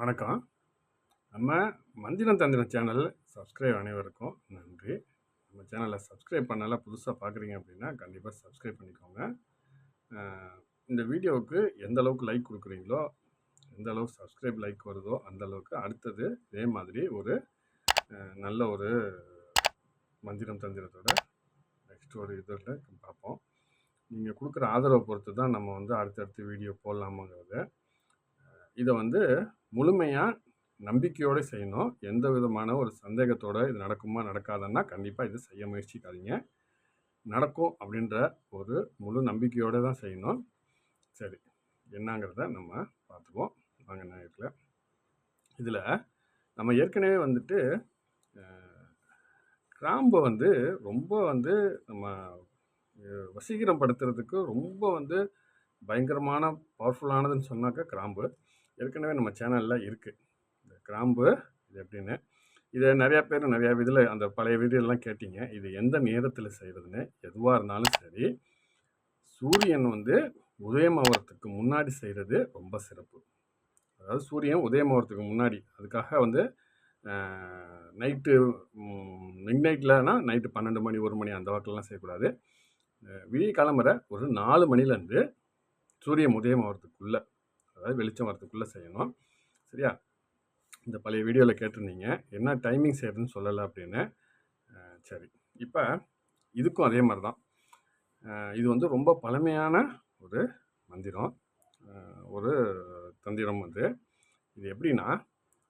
வணக்கம். நம்ம மந்திரம் தந்திரம் சேனல் சப்ஸ்கிரைப் அனைவருக்கும் நன்றி. நம்ம சேனலை சப்ஸ்கிரைப் பண்ணல புதுசாக பார்க்குறீங்க அப்படின்னா கண்டிப்பாக சப்ஸ்கிரைப் பண்ணிக்கோங்க. இந்த வீடியோவுக்கு எந்த அளவுக்கு லைக் கொடுக்குறீங்களோ எந்த அளவுக்கு சப்ஸ்கிரைப் லைக் வருதோ அந்த அளவுக்கு அடுத்தது இதே மாதிரி ஒரு நல்ல ஒரு மந்திரம் தந்திரத்தோட நெக்ஸ்ட் ஒரு இதில் பார்ப்போம். நீங்கள் கொடுக்குற ஆதரவை பொறுத்து தான் நம்ம வந்து அடுத்தடுத்து வீடியோ போடலாமாங்கிறத. இதை வந்து முழுமையாக நம்பிக்கையோடு செய்யணும். எந்த விதமான ஒரு சந்தேகத்தோட இது நடக்குமா நடக்காதுன்னா கண்டிப்பாக இது செய்ய முயற்சிக்காதீங்க. நடக்கும் அப்படின்ற ஒரு முழு நம்பிக்கையோடு தான் செய்யணும். சரி என்னங்கிறத நம்ம பார்த்துக்குவோம். வாங்க நேரத்தில் இதில் நம்ம ஏற்கனவே வந்துட்டு கிராம்பை வந்து ரொம்ப வந்து நம்ம வசீகரம் படுத்துறதுக்கு ரொம்ப வந்து பயங்கரமான பவர்ஃபுல்லானதுன்னு சொன்னாக்கா கிராம்பு. ஏற்கனவே நம்ம சேனலில் இருக்குது இந்த கிராம்பு இது எப்படின்னு. இதை நிறையா பேர் நிறையா இதில் அந்த பழைய வீடியோலாம் கேட்டீங்க. இது எந்த நேரத்தில் செய்கிறதுன்னு எதுவாக இருந்தாலும் சரி சூரியன் வந்து உதயமாகறதுக்கு முன்னாடி செய்கிறது ரொம்ப சிறப்பு. அதாவது சூரியன் உதயமாகறதுக்கு முன்னாடி அதுக்காக வந்து நைட்டு மிட் நைட்லனா நைட்டு பன்னெண்டு மணி ஒரு மணி அந்த வாக்கிலலாம் செய்யக்கூடாது. விடிய கிளம்புற ஒரு நாலு மணிலேருந்து சூரியன் உதயம் ஆகிறதுக்குள்ளே அதாவது வெளிச்சம் வரதுக்குள்ளே செய்யணும். சரியா? இந்த பழைய வீடியோவில் கேட்டிருந்தீங்க. என்ன டைமிங் செய்யறதுன்னு சொல்லலை அப்படின்னு. சரி. இப்போ இதுக்கும் அதே மாதிரி தான் இது வந்து ரொம்ப பழமையான ஒரு மந்திரம். ஒரு தந்திரம் வந்து. இது எப்படின்னா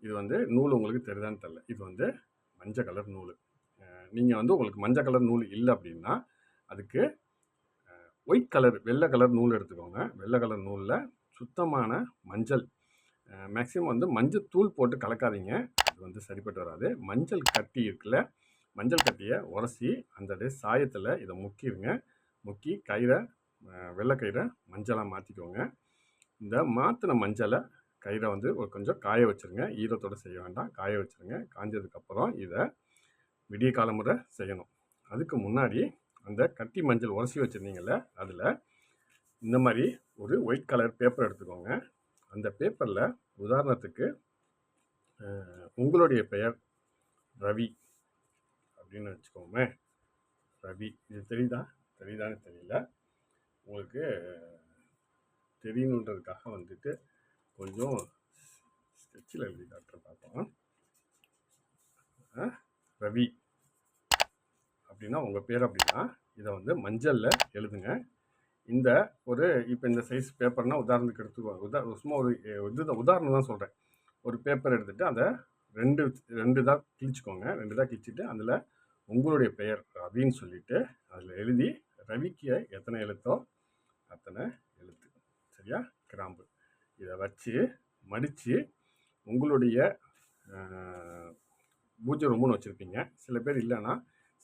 இது வந்து நூல் உங்களுக்கு தெரியுதான்னு தெரில இது வந்து மஞ்சள் கலர் நூல். நீங்கள் வந்து உங்களுக்கு மஞ்சள் கலர் நூல் இல்லை அப்படின்னா அதுக்கு ஒயிட் கலர் வெள்ளை கலர் நூல் எடுத்துக்கோங்க. வெள்ளை கலர் நூலில் சுத்தமான மஞ்சள். மேக்ஸிமம் வந்து மஞ்சள் தூள் போட்டு கலக்காதீங்க. அது வந்து சரிப்பட்டு வராது. மஞ்சள் கட்டி இருக்குல்ல மஞ்சள் கட்டியை உரசி அந்த சாயத்தில் இதை முக்கிடுங்க முக்கி கயிறை வெள்ளை கயிறை மஞ்சளாக மாற்றிக்கோங்க இந்த மாற்றின மஞ்சளை கயிறை வந்து ஒரு கொஞ்சம் காய வச்சுருங்க. ஈரத்தோடு செய்ய வேண்டாம். காய வச்சுருங்க. காஞ்சதுக்கப்புறம் இதை விடிய காலமுறை செய்யணும். அதுக்கு முன்னாடி அந்த கட்டி மஞ்சள் உரசி வச்சுருந்தீங்கல்ல அதில் இந்த மாதிரி ஒரு ஒயிட் கலர் பேப்பர் எடுத்துக்கோங்க. அந்த பேப்பரில் உதாரணத்துக்கு உங்களுடைய பெயர் ரவி அப்படின்னு வச்சுக்கோமே. ரவி இது தெரியுதா? தெரியுதான்னு தெரியல. உங்களுக்கு தெரியணுன்றதுக்காக வந்துட்டு கொஞ்சம் ஸ்கெட்சில் எழுதி காட்டுற பார்ப்போம் ரவி அப்படின்னா உங்கள் பேர் அப்படின்னா இதை வந்து மஞ்சளில் எழுதுங்க. இந்த ஒரு இப்போ இந்த சைஸ் பேப்பர்னால் உதாரணத்துக்கு எடுத்துக்குவாங்க. உதா சும்மா ஒரு இது உதாரணம் தான் சொல்கிறேன் ஒரு பேப்பர் எடுத்துகிட்டு அதை ரெண்டு ரெண்டு தான் கிழிச்சிக்கோங்க. ரெண்டு தான் கிழிச்சிட்டு அதில் உங்களுடைய பெயர் ரவின்னு சொல்லிட்டு அதில் எழுதி ரவிக்கு எத்தனை எழுத்தோ அத்தனை எழுத்து. சரியா? கிராம்பு. இதை வச்சு மடித்து உங்களுடைய பூஜை ரொம்பன்னு வச்சுருப்பீங்க. சில பேர் இல்லைன்னா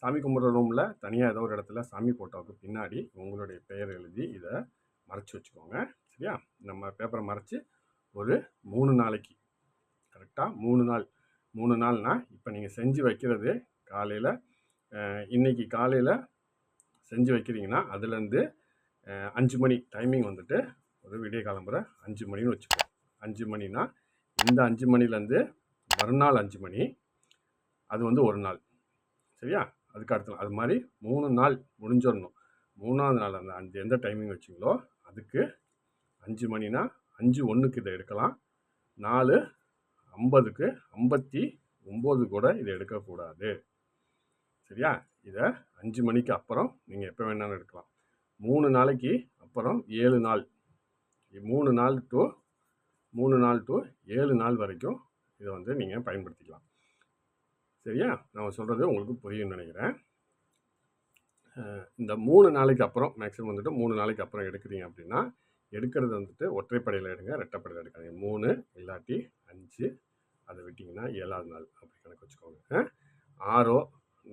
சாமி கும்பிட்ற ரூமில் தனியாக ஏதோ ஒரு இடத்துல சாமி ஃபோட்டோவுக்கு பின்னாடி உங்களுடைய பெயர் எழுதி இதை மறைச்சி வச்சுக்கோங்க. சரியா? நம்ம பேப்பரை மறைச்சி ஒரு மூணு நாளைக்கு. கரெக்டாக மூணு நாள். மூணு நாள்னால் இப்போ நீங்கள் செஞ்சு வைக்கிறது காலையில் இன்றைக்கி காலையில் செஞ்சு வைக்கிறீங்கன்னா அதுலேருந்து அஞ்சு மணி டைமிங் வந்துட்டு ஒரு விடிய காலம்புற அஞ்சு மணின்னு வச்சுக்கோங்க அஞ்சு மணினா இந்த அஞ்சு மணிலேருந்து மறுநாள் அஞ்சு மணி அது வந்து ஒரு நாள். சரியா? அதுக்கு அடுத்த அது மாதிரி மூணு நாள் முடிஞ்சிடணும். மூணாவது நாள் அந்த அஞ்சு எந்த டைமிங் வச்சிங்களோ அதுக்கு அஞ்சு மணினா அஞ்சு ஒன்றுக்கு இதை எடுக்கலாம். நாலு ஐம்பதுக்கு ஐம்பத்தி ஒம்பது கூட இதை எடுக்கக்கூடாது சரியா? இதை அஞ்சு மணிக்கு அப்புறம் நீங்கள் எப்போ வேணாலும் எடுக்கலாம். மூணு நாளைக்கு அப்புறம் ஏழு நாள். மூணு நாள் டு மூணு நாள் டு ஏழு நாள் வரைக்கும் இதை வந்து நீங்கள் பயன்படுத்திக்கலாம். சரியா? நான் சொல்கிறது உங்களுக்கு புரியும்னு நினைக்கிறேன். இந்த மூணு நாளைக்கு அப்புறம் மேக்ஸிமம் வந்துட்டு மூணு நாளைக்கு அப்புறம் எடுக்கிறீங்க அப்படின்னா எடுக்கிறது வந்துட்டு ஒற்றைப்படையில் எடுங்க ரெட்டைப்படையில் எடுக்காதீங்க. மூணு இல்லாட்டி அஞ்சு அதை விட்டிங்கன்னா ஏழாவது நாள் அப்படி கணக்கு வச்சுக்கோங்க. ஆறோ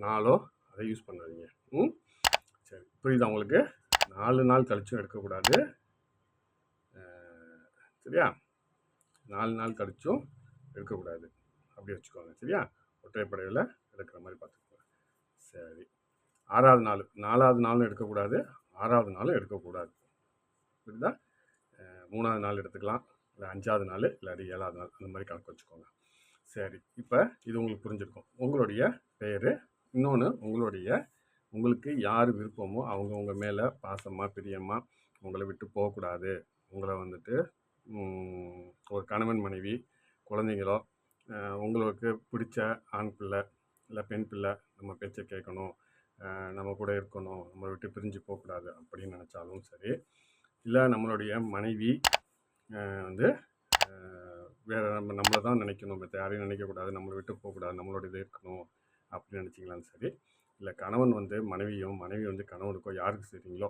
நாலோ அதை யூஸ் பண்ணாதீங்க. ம்? சரி புரியுதா உங்களுக்கு? நாலு நாள் கழிச்சும் எடுக்கக்கூடாது. சரியா? நாலு நாள் கழிச்சும் எடுக்கக்கூடாது. அப்படி வச்சுக்கோங்க சரியா? ஒற்றைப்படையில் எடுக்கிற மாதிரி பார்த்துக்கோங்க. சரி. ஆறாவது நாள் நாலாவது நாளும் எடுக்கக்கூடாது. ஆறாவது நாளும் எடுக்கக்கூடாது. புரியுதா? மூணாவது நாள் எடுத்துக்கலாம். இல்லை அஞ்சாவது நாள் இல்லாட்டி ஏழாவது நாள் அந்த மாதிரி கணக்கு வச்சுக்கோங்க. சரி. இப்போ இது உங்களுக்கு புரிஞ்சிருக்கும். உங்களுடைய பெயர் இன்னொன்று உங்களுடைய உங்களுக்கு யார் விருப்பமோ அவங்க உங்கள் மேலே பாசமாக பிரியமாக உங்களை விட்டு போகக்கூடாது. உங்களை வந்துட்டு ஒரு கணவன் மனைவி குழந்தைங்களோ உங்களுக்கு பிடிச்ச ஆண் பிள்ளை இல்லை பெண் பிள்ளை நம்ம பேச்சை கேட்கணும் நம்ம கூட இருக்கணும். நம்மளை விட்டு பிரிஞ்சு போகக்கூடாது அப்படின்னு நினச்சாலும் சரி. இல்லை நம்மளுடைய மனைவி வந்து வேறு நம்ம நம்மளை தான் நினைக்கணும். மற்ற யாரையும் நினைக்கக்கூடாது நம்மளை விட்டு போகக்கூடாது நம்மளோட இது இருக்கணும் அப்படின்னு நினச்சிங்களாலும் சரி. இல்லை கணவன் வந்து மனைவியும் மனைவி வந்து கணவனுக்கோ யாருக்கு செய்கிறீங்களோ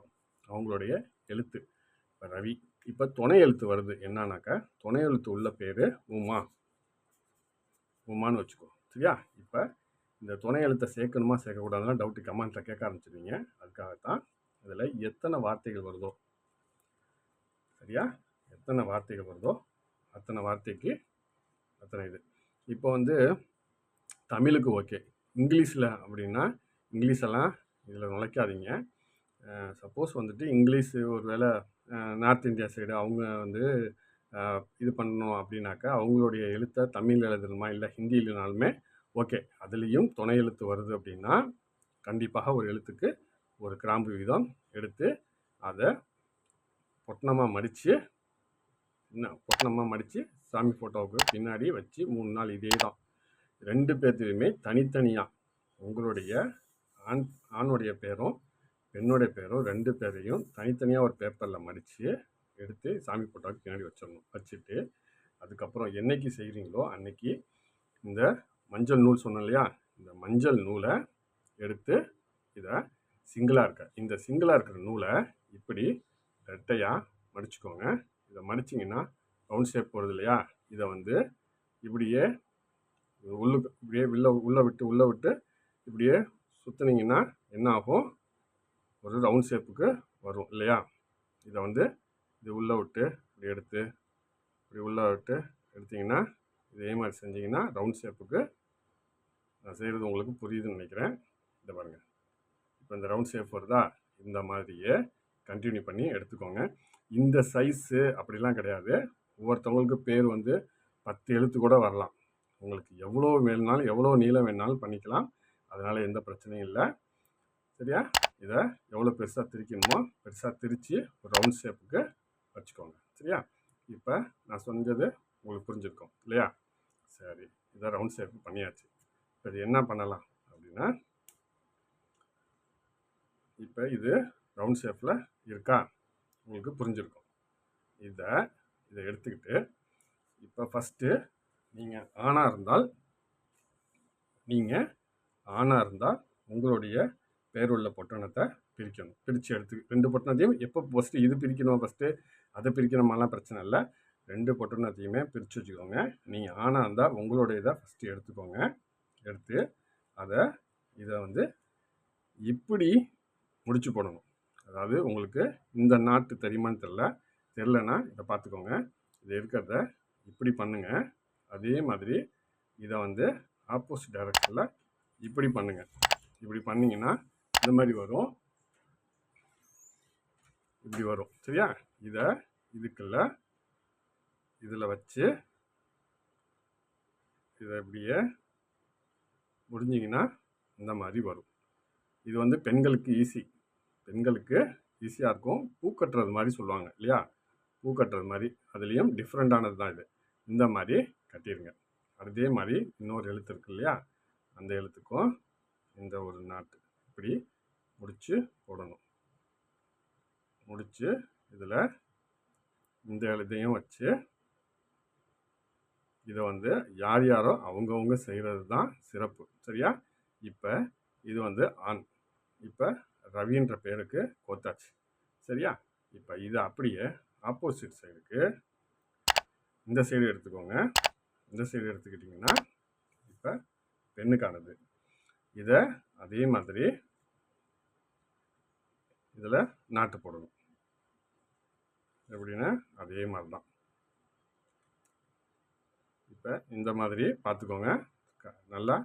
அவங்களுடைய எழுத்து. இப்போ ரவி இப்போ துணை எழுத்து வருது. என்னன்னாக்கா துணை எழுத்து உள்ள பேர் உமா. உமான்னு வச்சுக்கோ. சரியா? இப்போ இந்த துணை எழுத்தை சேர்க்கணுமா சேர்க்கக்கூடாதுலாம் டவுட்டு கமெண்ட்டில் கேட்க ஆரம்பிச்சிருவீங்க அதுக்காகத்தான் இதில் எத்தனை வார்த்தைகள் வருதோ. சரியா? எத்தனை வார்த்தைகள் வருதோ அத்தனை வார்த்தைக்கு அத்தனை இது. இப்போ வந்து தமிழுக்கு ஓகே. இங்கிலீஷில் அப்படின்னா இங்கிலீஷெல்லாம் இதில் நுழைக்காதீங்க. சப்போஸ் வந்துட்டு இங்கிலீஷு ஒரு வேளை நார்த் இந்தியா சைடு அவங்க வந்து இது பண்ணணும் அப்படின்னாக்கா அவங்களுடைய எழுத்தை தமிழ் எழுதணுமா இல்லை ஹிந்தியிலனாலுமே ஓகே அதுலேயும் துணை எழுத்து வருது அப்படின்னா கண்டிப்பாக ஒரு எழுத்துக்கு ஒரு கிராம்பு வீதம் எடுத்து அதை பொட்டணமாக மடித்து என்ன பொட்டணமாக மடித்து சாமி ஃபோட்டோவுக்கு பின்னாடி வச்சு மூணு நாள் இதே தான் ரெண்டு பேர்த்துலையுமே தனித்தனியாக உங்களுடைய ஆண் ஆணுடைய பேரும் பெண்ணுடைய பேரும் ரெண்டு பேரையும் தனித்தனியாக ஒரு பேப்பரில் மடித்து எடுத்து சாமி போட்டாக்கு பின்னாடி வச்சிடணும். வச்சுட்டு அதுக்கப்புறம் என்னைக்கு செய்கிறீங்களோ அன்னைக்கு இந்த மஞ்சள் நூல் சொன்னேன் இல்லையா? இந்த மஞ்சள் நூலை எடுத்து இதை சிங்கிளாக இருக்க இந்த சிங்கிளாக இருக்கிற நூலை இப்படி ரெட்டையாக மடிச்சுக்கோங்க. இதை மடிச்சிங்கன்னா ரவுண்ட் ஷேப் வருது இல்லையா? இதை வந்து இப்படியே உள்ளுக்கு இப்படியே உள்ள உள்ளே விட்டு உள்ளே விட்டு இப்படியே சுற்றுனீங்கன்னா என்ன ஆகும்? ஒரு ரவுண்ட் ஷேப்புக்கு வரும் இல்லையா? இதை வந்து இது உள்ளே விட்டு இப்படி எடுத்து இப்படி உள்ளே விட்டு எடுத்தீங்கன்னா இதே மாதிரி செஞ்சீங்கன்னா ரவுண்ட் ஷேப்புக்கு நான் செய்கிறது உங்களுக்கு புரியுதுன்னு நினைக்கிறேன். இதை பாருங்கள் இப்போ இந்த ரவுண்ட் ஷேப் வருதா? இந்த மாதிரியே கண்டினியூ பண்ணி எடுத்துக்கோங்க. இந்த சைஸு அப்படிலாம் கிடையாது. ஒவ்வொருத்தவங்களுக்கு பேர் வந்து பத்து எழுத்து கூட வரலாம். உங்களுக்கு எவ்வளோ வேணுனாலும் எவ்வளோ நீளம் வேணாலும் பண்ணிக்கலாம். அதனால் எந்த பிரச்சனையும் இல்லை. சரியா? இதை எவ்வளோ பெருசாக திரிக்கணுமோ பெருசாக திரித்து ஒரு ரவுண்ட் ஷேப்புக்கு வச்சுக்கோங்க. சரியா? இப்போ நான் சொன்னது உங்களுக்கு புரிஞ்சிருக்கும். இல்லையா? சரி. இதை ரவுண்ட் ஷேப் பண்ணியாச்சு. இப்போ இது என்ன பண்ணலாம் அப்படின்னா இப்போ இது ரவுண்ட் ஷேப்பில் இருக்கா? உங்களுக்கு புரிஞ்சிருக்கும். இதை இதை எடுத்துக்கிட்டு இப்போ ஃபஸ்ட்டு நீங்கள் ஆணாக இருந்தால் நீங்கள் ஆணாக இருந்தால் உங்களுடைய பேருள்ள பொட்டணத்தை பிரிக்கணும். பிரித்து எடுத்து ரெண்டு பொட்டணத்தையும் எப்போ ஃபஸ்ட்டு இது பிரிக்கணும் ஃபஸ்ட்டு அதை பிரிக்கணுமாலாம் பிரச்சனை இல்லை. ரெண்டு பொட்டணத்தையுமே பிரித்து வச்சுக்கோங்க. நீங்கள் ஆணாக இருந்தால் உங்களுடைய இதை ஃபஸ்ட்டு எடுத்துக்கோங்க. எடுத்து அதை இதை வந்து இப்படி முடிச்சு போடணும். அதாவது உங்களுக்கு இந்த நாட்டு தெரியுமான்னு தெரில தெரிலனா இதை பார்த்துக்கோங்க. இது இருக்கிறத இப்படி பண்ணுங்கள் அதே மாதிரி இதை வந்து ஆப்போசிட் டைரக்ஷனில் இப்படி பண்ணுங்கள் இப்படி பண்ணிங்கன்னா இந்த மாதிரி வரும். இப்படி வரும். சரியா? இதை இதுக்குள்ள இதில் வச்சு இதை இப்படியே முடிஞ்சிங்கன்னா இந்த மாதிரி வரும். இது வந்து பெண்களுக்கு ஈஸி பெண்களுக்கு ஈஸியாக இருக்கும். பூ கட்டுறது மாதிரி சொல்லுவாங்க இல்லையா? பூ கட்டுறது மாதிரி. அதுலேயும் டிஃப்ரெண்ட்டானது தான் இது. இந்த மாதிரி கட்டிடுங்க அதே மாதிரி இன்னொரு எழுத்து இருக்கு இல்லையா? அந்த எழுத்துக்கும் இந்த ஒரு நாட்டு இப்படி முடித்து போடணும். முடித்து இதில் இந்த இதையும் வச்சு இதை வந்து யார் யாரோ அவங்கவுங்க செய்கிறது தான் சிறப்பு. சரியா? இப்போ இது வந்து ஆண். இப்போ ரவின்ற பேருக்கு கோத்தாச்சு சரியா? இப்போ இது அப்படியே ஆப்போசிட் சைடுக்கு இந்த சைடு எடுத்துக்கோங்க. இந்த சைடு எடுத்துக்கிட்டிங்கன்னா இப்போ பெண்ணுக்கானது. இதை அதே மாதிரி இதில் நாட்டு போடணும். எப்படின்னா அதே மாதிரி தான் இப்போ இந்த மாதிரி பார்த்துக்கோங்க. நல்லா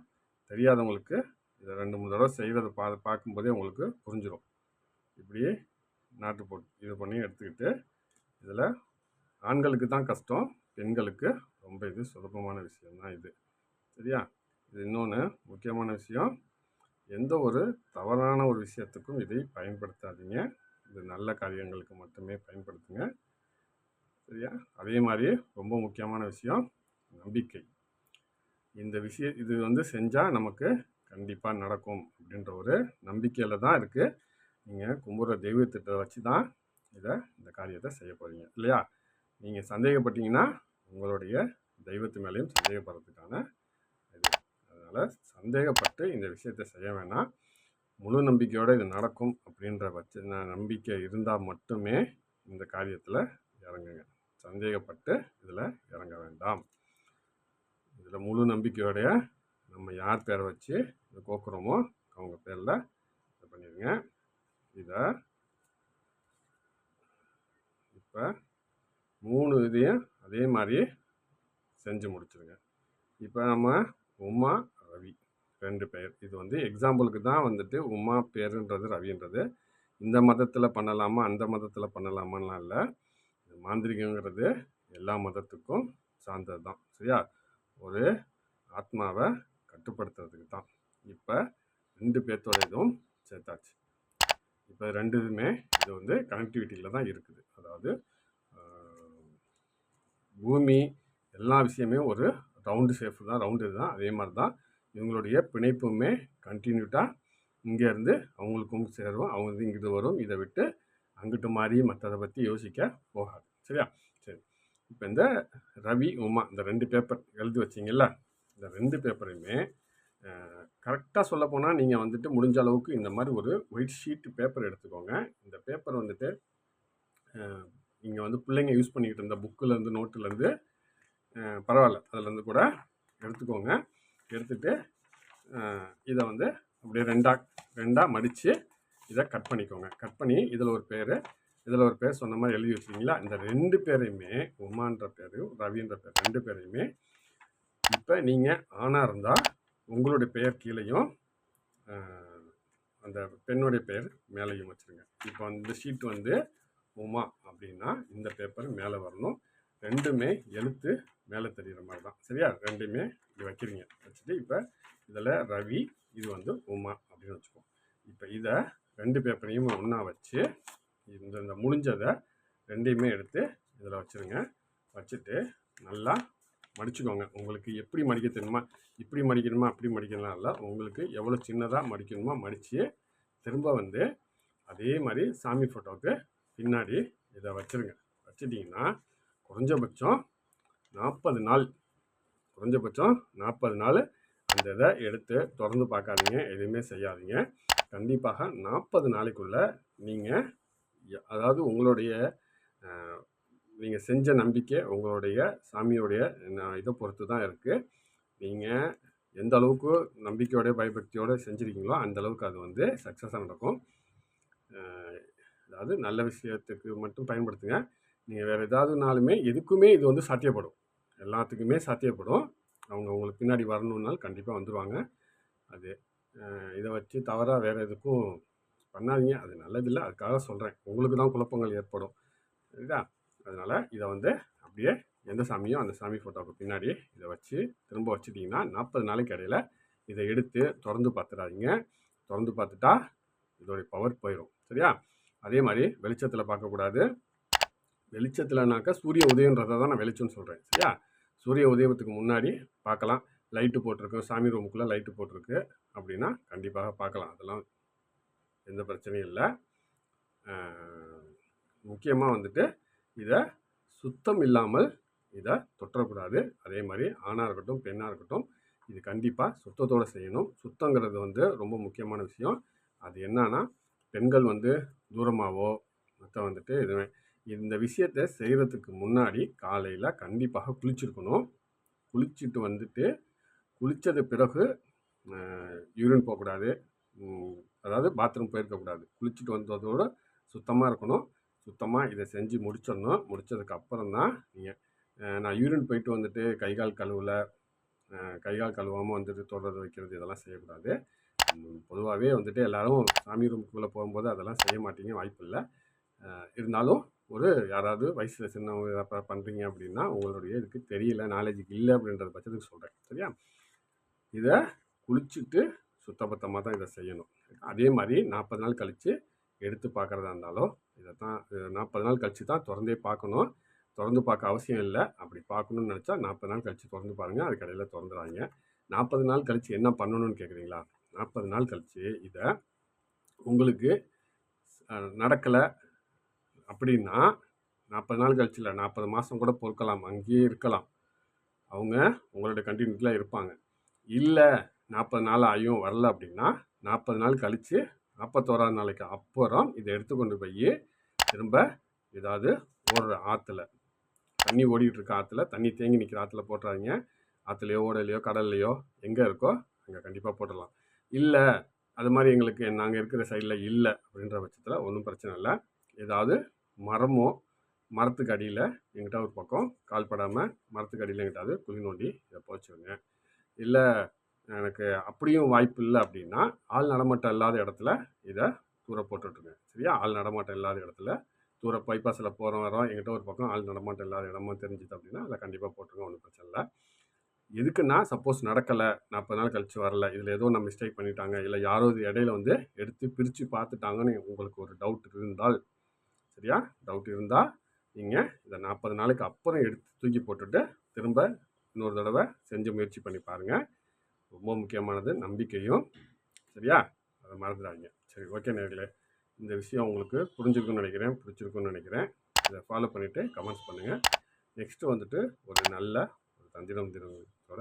தெரியாதவங்களுக்கு இதை ரெண்டு மூணு தடவை செய்கிறத பா பார்க்கும்போதே உங்களுக்கு புரிஞ்சிடும் இப்படி நாட்டு போட்டு இது பண்ணி எடுத்துக்கிட்டு இதில் ஆண்களுக்கு தான் கஷ்டம் பெண்களுக்கு ரொம்ப இது சுலபமான விஷயம்தான் இது. சரியா? இது இன்னொன்று முக்கியமான விஷயம். எந்த ஒரு தவறான ஒரு விஷயத்துக்கும் இதை பயன்படுத்தாதீங்க. இது நல்ல காரியங்களுக்கு மட்டுமே பயன்படுத்துங்க. சரியா? அதே மாதிரி ரொம்ப முக்கியமான விஷயம் நம்பிக்கை. இந்த விஷயம் இது வந்து செஞ்சால் நமக்கு கண்டிப்பாக நடக்கும் அப்படின்ற ஒரு நம்பிக்கையில் தான் இருக்குது நீங்கள் கும்புற தெய்வத்திட்ட வச்சு தான் இதை இந்த காரியத்தை செய்ய போகிறீங்க இல்லையா? நீங்கள் சந்தேகப்பட்டீங்கன்னா உங்களுடைய தெய்வத்து மேலேயும் சந்தேகப்படுறதுக்கான அதனால் சந்தேகப்பட்டு இந்த விஷயத்தை செய்ய வேணாம். முழு நம்பிக்கையோடு இது நடக்கும் அப்படின்ற பட்ச நம்பிக்கை இருந்தால் மட்டுமே இந்த காரியத்தில் இறங்குங்க. சந்தேகப்பட்டு இதில் இறங்க வேண்டாம். இதில் முழு நம்பிக்கையோடைய நம்ம யார் பேரை வச்சு இதை கோக்குறோமோ அவங்க பேரில் இது பண்ணிடுங்க. இதை இப்போ மூணு இதையும் அதே மாதிரி செஞ்சு முடிச்சிருங்க. இப்போ நம்ம உமா ரவி. ரெண்டு பேர். இது வந்து எக்ஸாம்பிளுக்கு தான் வந்துட்டு உமா பேருன்றது ரவின்றது. இந்த மதத்தில் பண்ணலாமா அந்த மதத்தில் பண்ணலாமான்லாம் இல்லை. மாந்திரிகங்கிறது எல்லா மதத்துக்கும் சார்ந்தது தான். சரியா? ஒரு ஆத்மாவை கட்டுப்படுத்துறதுக்கு தான். இப்போ ரெண்டு பேர்த்தோட இதுவும் சேர்த்தாச்சு. இப்போ ரெண்டுதுமே இது வந்து கனெக்டிவிட்டியில் தான் இருக்குது. அதாவது பூமி எல்லா விஷயமே ஒரு ரவுண்டு ஷேப் தான் ரவுண்டு தான் அதே மாதிரி தான் இவங்களுடைய பிணைப்புமே கண்டினியூட்டாக இங்கேருந்து அவங்களுக்கும் சேரும். அவங்க வந்து இங்கிட்டு வரும். இதை விட்டு அங்கிட்டு மாறி மற்றதை பற்றி யோசிக்க போகாது. சரியா? சரி. இப்போ இந்த ரவி உமா இந்த ரெண்டு பேப்பர் எழுதி வச்சிங்கல்ல? இந்த ரெண்டு பேப்பரையுமே கரெக்டாக சொல்ல போனால் நீங்கள் வந்துட்டு முடிஞ்ச அளவுக்கு இந்த மாதிரி ஒரு ஒயிட் ஷீட் பேப்பர் எடுத்துக்கோங்க. இந்த பேப்பர் வந்துட்டு நீங்கள் வந்து பிள்ளைங்க யூஸ் பண்ணிக்கிட்டு இருந்த புக்கிலேருந்து நோட்டுலேருந்து பரவாயில்ல. அதுலேருந்து கூட எடுத்துக்கோங்க. எடுத்துகிட்டு இதை வந்து அப்படியே ரெண்டாக ரெண்டாக மடித்து இதை கட் பண்ணிக்கோங்க. கட் பண்ணி இதில் ஒரு பேர் இதில் ஒரு பேர் சொன்ன மாதிரி எழுதி வச்சிங்களா இந்த ரெண்டு பேரையுமே உமான்ற பேரையும் ரவின்ற பேர் ரெண்டு பேரையுமே இப்போ நீங்கள் ஆணாக இருந்தால் உங்களுடைய பெயர் கீழேயும் அந்த பெண்ணுடைய பெயர் மேலேயும் வச்சுருங்க. இப்போ அந்த ஷீட் வந்து உமா அப்படின்னா இந்த பேப்பர் மேலே வரணும். ரெண்டுமே எழுத்து மேலே தெரிகிற மாதிரி தான். சரியா? ரெண்டுமே இப்படி வைக்கிறீங்க. வச்சுட்டு இப்போ இதில் ரவி இது வந்து உமா அப்படின்னு வச்சுக்கோ இப்போ இதை ரெண்டு பேப்பரையும் ஒன்றா வச்சு இந்த இந்த முடிஞ்சதை ரெண்டையுமே எடுத்து இதில் வச்சுருங்க. வச்சுட்டு நல்லா மடிச்சுக்கோங்க. உங்களுக்கு எப்படி மடிக்க தெரியுமா? இப்படி மடிக்கணுமா? அப்படி மடிக்கணும் இல்லை. உங்களுக்கு எவ்வளோ சின்னதாக மடிக்கணுமோ மடித்து திரும்ப வந்து அதே மாதிரி சாமி ஃபோட்டோவுக்கு பின்னாடி இதை வச்சுருங்க. வச்சுட்டிங்கன்னா குறைஞ்சபட்சம் நாற்பது நாள். குறைஞ்சபட்சம் நாற்பது நாள். அந்த இதை எடுத்து திறந்து பார்க்காதீங்க எதுவுமே செய்யாதீங்க. கண்டிப்பாக நாற்பது நாளைக்குள்ளே நீங்கள் அதாவது உங்களுடைய நீங்கள் செஞ்ச நம்பிக்கை உங்களுடைய சாமியோடைய இதை பொறுத்து தான் இருக்குது நீங்கள் எந்த அளவுக்கு நம்பிக்கையோட பயபக்தியோடு செஞ்சுருக்கீங்களோ அந்த அளவுக்கு அது வந்து சக்ஸஸாக நடக்கும். அதாவது நல்ல விஷயத்துக்கு மட்டும் பயன்படுத்துங்க. நீங்கள் வேறு ஏதாவதுனாலுமே எதுக்குமே இது வந்து சாத்தியப்படும். எல்லாத்துக்குமே சாத்தியப்படும். அவங்க உங்களுக்கு பின்னாடி வரணுன்னாலும் கண்டிப்பாக வந்துடுவாங்க அது இதை வச்சு தவறாக வேறு எதுக்கும் பண்ணாதீங்க. அது நல்லதில்லை. அதுக்காக சொல்கிறேன் உங்களுக்கு தான் குழப்பங்கள் ஏற்படும். சரிதா? அதனால் இதை வந்து அப்படியே எந்த சாமியோ அந்த சாமி ஃபோட்டோவுக்கு பின்னாடி இதை வச்சு திரும்ப வச்சுட்டிங்கன்னா நாற்பது நாளைக்கு இடையில இதை எடுத்து திறந்து பார்த்துடாதீங்க. திறந்து பார்த்துட்டா இதோடைய பவர் போயிடும் சரியா? அதே மாதிரி வெளிச்சத்தில் பார்க்கக்கூடாது. வெளிச்சத்தில்னாக்கா சூரிய உதயன்றதை தான் நான் வெளிச்சம்னு சொல்கிறேன் சரியா? சூரிய உதயத்துக்கு முன்னாடி பார்க்கலாம். லைட்டு போட்டிருக்கு சாமி ரூமுக்குள்ளே லைட்டு போட்டிருக்கு அப்படின்னா கண்டிப்பாக பார்க்கலாம். அதெல்லாம் எந்த பிரச்சனையும் இல்லை. முக்கியமாக வந்துட்டு இதை சுத்தம் இல்லாமல் இதை தொற்றக்கூடாது. அதே மாதிரி ஆணாக இருக்கட்டும் பெண்ணாக இருக்கட்டும் இது கண்டிப்பாக சுத்தத்தோடு செய்யணும். சுத்தங்கிறது வந்து ரொம்ப முக்கியமான விஷயம். அது என்னன்னா பெண்கள் வந்து தூரமாகவோ மற்ற வந்துட்டு இதுவே இந்த விஷயத்தை செய்கிறதுக்கு முன்னாடி காலையில் கண்டிப்பாக குளிச்சிருக்கணும். குளிச்சுட்டு வந்துட்டு குளித்தது பிறகு யூரின் போகக்கூடாது. அதாவது பாத்ரூம் போயிருக்கக்கூடாது. குளிச்சுட்டு வந்ததோடு சுத்தமாக இருக்கணும். சுத்தமாக இதை செஞ்சு முடிச்சிடணும். முடித்ததுக்கு அப்புறம் தான் நீங்கள் நான் யூரின் போயிட்டு வந்துட்டு கை கால் கழுவல கை கால் கழுவாமல் வந்துட்டு தொடர்றது வைக்கிறது இதெல்லாம் செய்யக்கூடாது. பொதுவாகவே வந்துட்டு எல்லாரும் சாமி ரூமுக்குள்ளே போகும்போது அதெல்லாம் செய்ய மாட்டீங்க வாய்ப்பு இல்லை இருந்தாலும் ஒரு யாராவது வயசில் சின்னவங்க ஏதாவது பண்ணுறீங்க அப்படின்னா உங்களுடைய இதுக்கு தெரியல நாலேஜுக்கு இல்லை அப்படின்றது பட்சத்துக்கு சொல்கிறேன் சரியா? இதை குளிச்சுட்டு சுத்தபத்தமாக தான் இதை செய்யணும். அதே மாதிரி நாற்பது நாள் கழித்து எடுத்து பார்க்குறதா இருந்தாலும் இதை தான் நாற்பது நாள் கழித்து தான் திறந்தே பார்க்கணும் திறந்து பார்க்க அவசியம் இல்லை. அப்படி பார்க்கணுன்னு நினச்சா நாற்பது நாள் கழித்து திறந்து பாருங்கள் அது கடையில் திறந்துடுறாங்க நாற்பது நாள் கழித்து என்ன பண்ணணும்னு கேட்குறீங்களா நாற்பது நாள் கழித்து இதை உங்களுக்கு நடக்கலை அப்படின்னா நாற்பது நாள் கழிச்சு இல்லை நாற்பது மாதம் கூட பொறுக்கலாம் அங்கேயே இருக்கலாம். அவங்க உங்களோட கண்டினியூட்டில் இருப்பாங்க. இல்லை நாற்பது நாள் ஆகியும் வரல அப்படின்னா நாற்பது நாள் கழித்து நாற்பத்தோராது நாளைக்கு அப்புறம் இதை எடுத்துக்கொண்டு போய் திரும்ப ஏதாவது ஓடுற ஆற்றுல தண்ணி ஓடிட்டு இருக்க ஆற்றுல தண்ணி தேங்கி நிற்கிற ஆற்றுல போட்டுறாதீங்க. ஆற்றுலையோ ஓடலையோ கடல்லையோ எங்கே இருக்கோ அங்கே கண்டிப்பாக போட்டுடலாம். இல்லை அது மாதிரி எங்களுக்கு நாங்கள் இருக்கிற சைடில் இல்லை அப்படின்ற பட்சத்தில் ஒன்றும் பிரச்சனை இல்லை. ஏதாவது மரமோ மரத்துக்கு அடியில் எங்கிட்ட ஒரு பக்கம் கால் படாமல் மரத்துக்கு அடியில் எங்கிட்டாவது குழி நோண்டி இதை போச்சுருங்க இல்லை எனக்கு அப்படியும் வாய்ப்பு இல்லை அப்படின்னா ஆள் நடமாட்டம் இல்லாத இடத்துல இதை தூர போட்டுட்ருங்க சரியா? ஆள் நடமாட்டம் இல்லாத இடத்துல தூர பைபாஸில் போகிறோம் வரோம் எங்கிட்ட ஒரு பக்கம் ஆள் நடமாட்டம் இல்லாத இடமா தெரிஞ்சுது அப்படின்னா அதை கண்டிப்பாக போட்டுருங்க ஒன்றும் பிரச்சனை இல்லை. எதுக்குன்னா சப்போஸ் நடக்கலை நாற்பது நாள் கழித்து வரல இதில் ஏதோ நான் மிஸ்டேக் பண்ணிட்டாங்க இல்லை யாரோ இடையில வந்து எடுத்து பிரித்து பார்த்துட்டாங்கன்னு உங்களுக்கு ஒரு டவுட் இருந்தால் சரியா? டவுட் இருந்தால் நீங்கள் இதை நாற்பது நாளைக்கு அப்புறம் எடுத்து தூக்கி போட்டுட்டு திரும்ப இன்னொரு தடவை செஞ்சு முயற்சி பண்ணி பாருங்கள் ரொம்ப முக்கியமானது நம்பிக்கையும். சரியா? அதை மறந்துடாதீங்க. சரி ஓகே நேர்களே. இந்த விஷயம் உங்களுக்கு புரிஞ்சிருக்குன்னு நினைக்கிறேன் பிடிச்சிருக்குன்னு நினைக்கிறேன். இதை ஃபாலோ பண்ணிவிட்டு கமெண்ட்ஸ் பண்ணுங்கள் நெக்ஸ்ட்டு வந்துட்டு ஒரு நல்ல ஒரு தந்திரம் தினத்தோட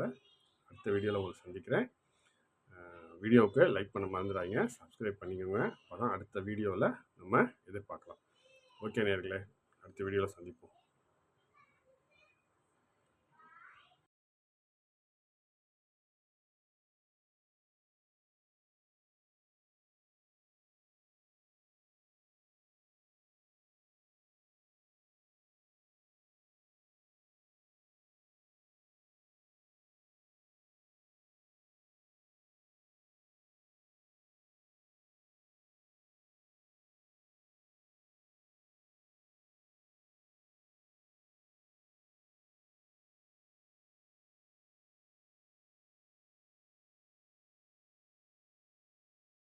அடுத்த வீடியோவில் உங்களுக்கு சந்திக்கிறேன். வீடியோவுக்கு லைக் பண்ண மறந்துடாதீங்க. சப்ஸ்கிரைப் பண்ணிக்கோங்க. அப்போ தான் அடுத்த வீடியோவில் நம்ம எதிர்பார்க்கலாம். ஓகே நேர்களே அடுத்த வீடியோவில் சந்திப்போம்.